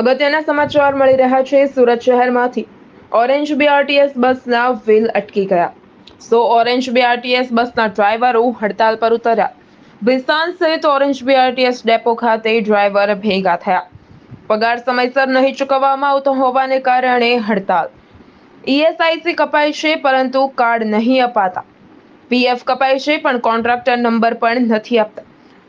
અગત્યના સમાચાર મળી રહ્યા છે સુરત શહેરમાંથી. ઓરેન્જ બીઆરટીએસ બસના વ્હીલ અટકી ગયા. સો ઓરેન્જ બીઆરટીએસ બસના ડ્રાઈવરો હડતાલ પર ઉતર્યા. ભિસ્તાન સહિત ઓરેન્જ બીઆરટીએસ ડેપો ખાતે ડ્રાઈવર ભેગા થયા. પગાર સમયસર નહીં ચૂકવવામાં આવતો હોવાને કારણે હડતાલ. ઈએસઆઈસી કપાય છે પરંતુ કાર્ડ નહીં અપાતા. પીએફ કપાય છે પણ કોન્ટ્રાક્ટર નંબર પણ નથી આપતા.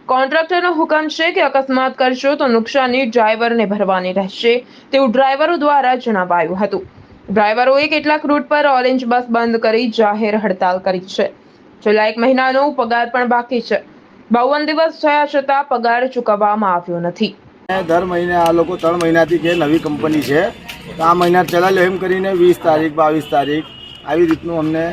કોન્ટ્રાક્ટરનો હુકમ છે કે અકસ્માત કરશો તો નુકસાની ડ્રાઈવરને ભરવાની રહેશે, તેવું ડ્રાઈવરો દ્વારા જણાવાયું હતું. ડ્રાઈવરોએ કેટલાક રૂટ પર ઓરેન્જ બસ બંધ કરી જાહેર હડતાલ કરી છે. છેલ્લા એક મહિનાનો પગાર પણ બાકી છે. બાવન દિવસ થયા છતાં પગાર ચૂકવવામાં આવ્યો નથી. દર મહિને આ લોકો ત્રણ મહિનાથી કે નવી કંપની છે આ મહિના ચલાવ્યો એમ કરીને વીસ તારીખ, બાવીસ તારીખ, આવી રીતનું અમને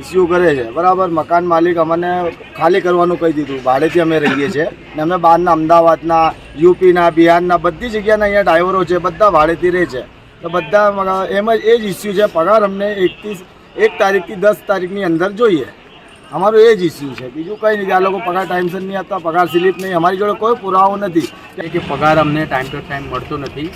ઇસ્યુ કરે છે. બરાબર? મકાન માલિક અમને ખાલી કરવાનું કહી દીધું. ભાડેથી અમે રહીએ છીએ. ને અમે બહારના અમદાવાદના, યુપીના, બિહારના બધી જગ્યાના અહીંયા ડ્રાઈવરો છે. બધા ભાડેથી રહે છે. તો બધા એમ જ, એ જ ઇસ્યુ છે. પગાર અમને એકથી, એક તારીખથી દસ તારીખની અંદર જોઈએ. અમારું એ જ ઇસ્યુ છે. બીજું કંઈ નહીં. આ લોકો પગાર ટાઈમસર નહીં આપતા, પગાર સ્લીપ નહીં. અમારી જોડે કોઈ પુરાવો નથી. કે પગાર અમને ટાઈમ ટુ ટાઈમ મળતો નથી.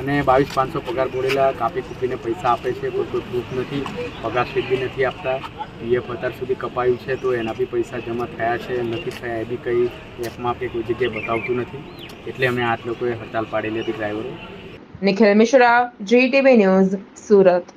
અને બાવીસ પાંચસો પગાર બોલેલા કાપી કૂપીને પૈસા આપે છે. કોઈ કોઈ પ્રૂફ નથી, પગાર સ્લીપ બી નથી આપતા. પીએફ અત્યાર સુધી કપાયું છે તો એના બી પૈસા જમા થયા છે. નથી થયા એ બી કંઈ એપમાં કે કોઈ જગ્યાએ બતાવતું નથી. એટલે અમે આઠ લોકોએ હડતાલ પાડેલી હતી ડ્રાઈવરો નિખિલ મિશ્રા જીટીવી ન્યૂઝ સુરત.